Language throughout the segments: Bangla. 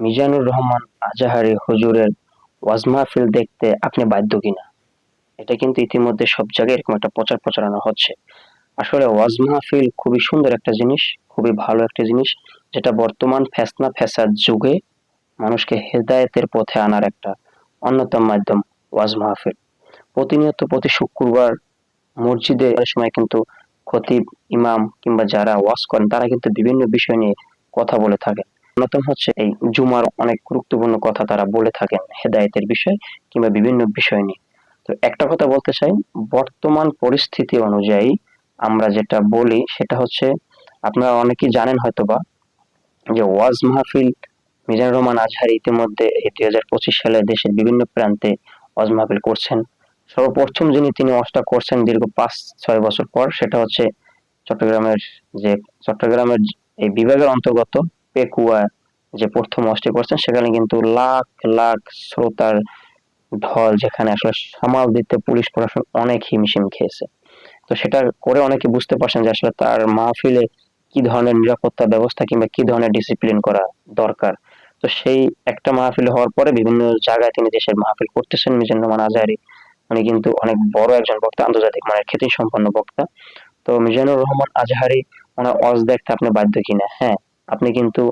মিজানুর রহমান আজাহারি হুজুরের ওয়াজ মাহফিল দেখতে আপনি বাধ্য কিনা? এটা কিন্তু ইতিমধ্যে সব জায়গায় এরকম একটা প্রচার প্রচারণা হচ্ছে। আসলে ওয়াজ মাহফিল খুবই সুন্দর একটা জিনিস, খুবই ভালো একটা জিনিস, যেটা বর্তমান ফ্যাসনা ফ্যাসাদ যুগে মানুষকে হেদায়েতের পথে আনার একটা অন্যতম মাধ্যম ওয়াজ মাহফিল। প্রতিনিয়ত প্রতি শুক্রবার মসজিদে সময় কিন্তু খতিব, ইমাম কিংবা যারা ওয়াজ করেন, তারা কিন্তু বিভিন্ন বিষয় নিয়ে কথা বলে থাকেন। অন্যতম হচ্ছে এই জুমার অনেক গুরুত্বপূর্ণ কথা তারা বলে থাকেন হেদায়েতের বিষয় কিংবা বিভিন্ন বিষয় নিয়ে। তো একটা কথা বলতে চাই, বর্তমান পরিস্থিতি অনুযায়ী আমরা যেটা বলি সেটা হচ্ছে, আপনারা অনেকেই জানেন হয়তোবা যে ওয়াজ মাহফিল মিজানুর রহমান আজহার ইতিমধ্যে দুই হাজার পঁচিশ সালে দেশের বিভিন্ন প্রান্তে ওয়াজ মাহফিল করছেন। সর্বপ্রথম যিনি তিনি ওয়াজটা করছেন দীর্ঘ পাঁচ, ছয় বছর পর, সেটা হচ্ছে চট্টগ্রামের যে চট্টগ্রামের এই বিভাগের অন্তর্গত পেকুয়া যে প্রথম ওয়াজটি করছেন সেখানে কিন্তু লাখ লাখ শ্রোতার ঢল যেখানে আসলে সামাল দিতে পুলিশ প্রশাসন অনেক হিমশিম খেয়েছে। তো সেটা করে অনেকে বুঝতে পারছেন যে আসলে তার মাহফিলে কি ধরনের নিরাপত্তা ব্যবস্থা কিংবা কি ধরনের ডিসিপ্লিন করা দরকার। তো সেই একটা মাহফিল হওয়ার পরে বিভিন্ন জায়গায় তিনি দেশের মাহফিল করতেছেন, মিজানুর রহমান আজহারি। উনি কিন্তু অনেক বড় একজন বক্তা, আন্তর্জাতিক মানের খ্যাতি সম্পন্ন বক্তা। তো মিজানুর রহমান আজহারি, ওনার ওয়াজ দেখতে আপনি বাধ্য কিনা হ্যাঁ। আপনি কিন্তু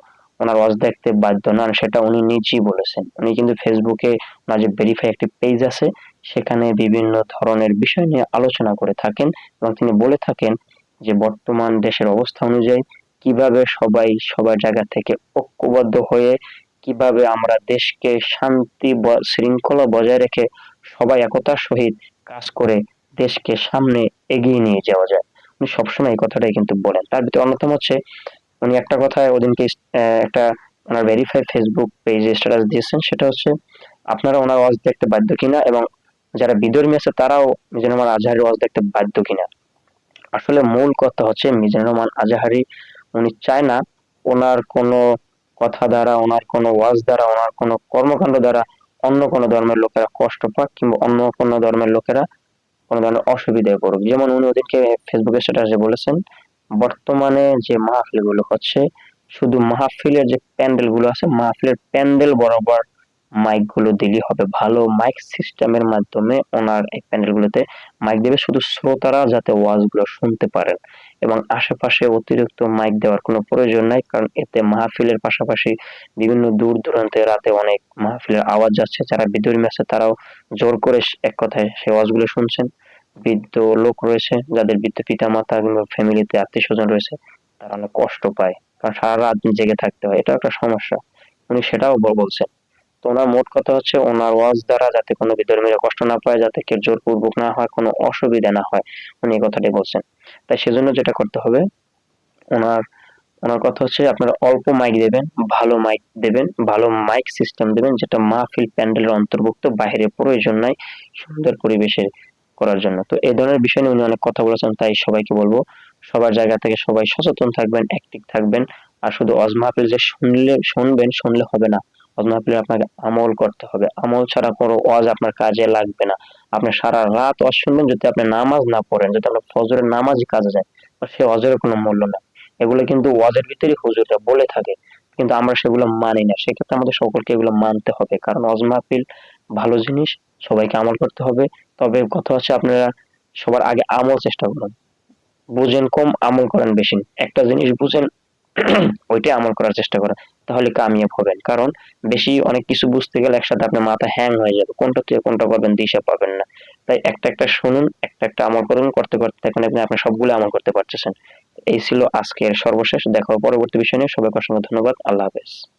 ওনার ওয়াজ দেখতে বাধ্য নন, সেটা উনি নিজেই বলেছেন। উনি কিন্তু ফেসবুকে ওনার যে ভেরিফাই একটি পেজ আছে, সেখানে বিভিন্ন ধরনের বিষয় নিয়ে আলোচনা করে থাকেন এবং তিনি বলে থাকেন যে বর্তমান দেশের অবস্থা অনুযায়ী কীভাবে সবাই সবার জায়গা থেকে ঐক্যবদ্ধ হয়ে কীভাবে আমরা দেশকে শান্তি শৃঙ্খলা বজায় রেখে সবাই একতার সহিত কাজ করে দেশকে সামনে এগিয়ে নিয়ে যাওয়া যায়। উনি সবসময় এই কথাটাই কিন্তু বলেন। তার ভিতরে অন্যতম হচ্ছে উনি একটা কথায় ওদিনকে একটা ওনার ভেরিফাই ফেসবুক পেজে স্ট্যাটাস দিয়েছেন, সেটা হচ্ছে আপনারা ওনার ওয়াজ দেখতে বাধ্য কিনা এবং যারা বিধর্মী আছে তারাও মিজানুর রহমান আজহারের ওয়াজ দেখতে বাধ্য কিনা। আসলে মূল কথা হচ্ছে মিজানুর রহমান আজহারি, উনি চায় না ওনার কোনো কথা দ্বারা, ওনার কোনো ওয়াজ দ্বারা, ওনার কোনো কর্মকাণ্ড দ্বারা অন্য কোনো ধর্মের লোকেরা কষ্ট পাক কিংবা অন্য কোনো ধর্মের লোকেরা কোনো ধরনের অসুবিধায় পড়ুক। যেমন উনি ওদেরকে ফেসবুকে স্ট্যাটাসে বলেছেন বর্তমানে যে মাহফিলগুলো হচ্ছে, শুধু মাহফিলের যে প্যান্ডেলগুলো আছে, মাহফিলের প্যান্ডেল বরাবর মাইকগুলো দিলেই হবে। ভালো মাইক সিস্টেমের মাধ্যমে ওনার এই প্যান্ডেল গুলোতে মাইক দেবে, শুধু শ্রোতারা যাতে ওয়াজগুলো শুনতে পারেন। এবং আশেপাশে অতিরিক্ত মাইক দেওয়ার কোনো প্রয়োজন নাই, কারণ এতে মাহফিলের পাশাপাশি বিভিন্ন দূর দূরান্তে রাতে অনেক মাহফিলের আওয়াজ যাচ্ছে। যারা বিধর্মী আছে, তারাও জোর করে এক কথায় সেই ওয়াজগুলো শুনছেন। বৃদ্ধ লোক রয়েছে, যাদের বৃদ্ধ পিতা মাতা কিংবা ফ্যামিলিতে আত্মীয় স্বজন রয়েছে, তারা অনেক কষ্ট পায়। কারণ সারা রাত জেগে থাকতে হয় এটা একটা সমস্যা। উনি সেটাও বলছেন। তো ওনার মোট কথা হচ্ছে, ওনার ওয়াজ দ্বারা যাতে কোনো বিধর্মীরা কষ্ট না পায়, যাতে কেউ জোরপূর্বক না হয়, কোনো অসুবিধা না হয়, উনি এই কথাটি বলছেন। তাই সেজন্য যেটা করতে হবে, ওনার ওনার কথা হচ্ছে, আপনারা অল্প মাইক দেবেন, ভালো মাইক দেবেন, ভালো মাইক সিস্টেম দেবেন, যেটা মাহফিল প্যান্ডেলের অন্তর্ভুক্ত বাইরে প্রয়োজন নাই, সুন্দর পরিবেশে করার জন্য। তো এই ধরনের বিষয় নিয়ে উনি অনেক কথা বলেছেন, তাই সবাইকে বলব, সবার জায়গা থেকে সবাই সচেতন থাকবেন অ্যাক্টিভ থাকবেন। আর শুধু অজ মাহফিল যে শুনলে, শুনবেন, শুনলে হবে না। অজ মাহফিল আপনাকে আমল করতে হবে। আমল ছাড়া কোনো ওয়াজ আপনার কাজে লাগবে না। আপনি সারা রাত ওয়াজ শুনবেন, যদি আপনি নামাজ না পড়েন, যদি আপনার ফজরের নামাজই কাজে যায় সে অজরের কোনো মূল্য না। এগুলো কিন্তু ওয়াজের ভিতরে হুজুররা বলে থাকে, কিন্তু আমরা সেগুলো মানি না। সেক্ষেত্রে আমাদের সকলকে এগুলো মানতে হবে, কারণ অজ মাহফিল ভালো জিনিস সবাইকে আমল করতে হবে। তবে কথা হচ্ছে আপনারা সবার আগে আমল চেষ্টা করুন। বুঝেন কম, আমল করেন বেশি। একটা জিনিস বুঝেন, ওইটাই আমল করার চেষ্টা করেন। তাহলে কামিয়াব হবেন। কারণ বেশি অনেক কিছু বুঝতে গেলে একসাথে আপনার মাথা হ্যাং হয়ে যাবে। কোনটা থেকে কোনটা করবেন দিশা পাবেন না। তাই একটা একটা শুনুন, একটা একটা আমল করুন, করতে করতে এখন আপনি আপনার সবগুলো আমল করতে পারতেছেন। এই ছিল আজকের সর্বশেষ। দেখা পরবর্তী বিষয় নিয়ে। সবাইকে অসংখ্য ধন্যবাদ। আল্লাহ হাফেজ।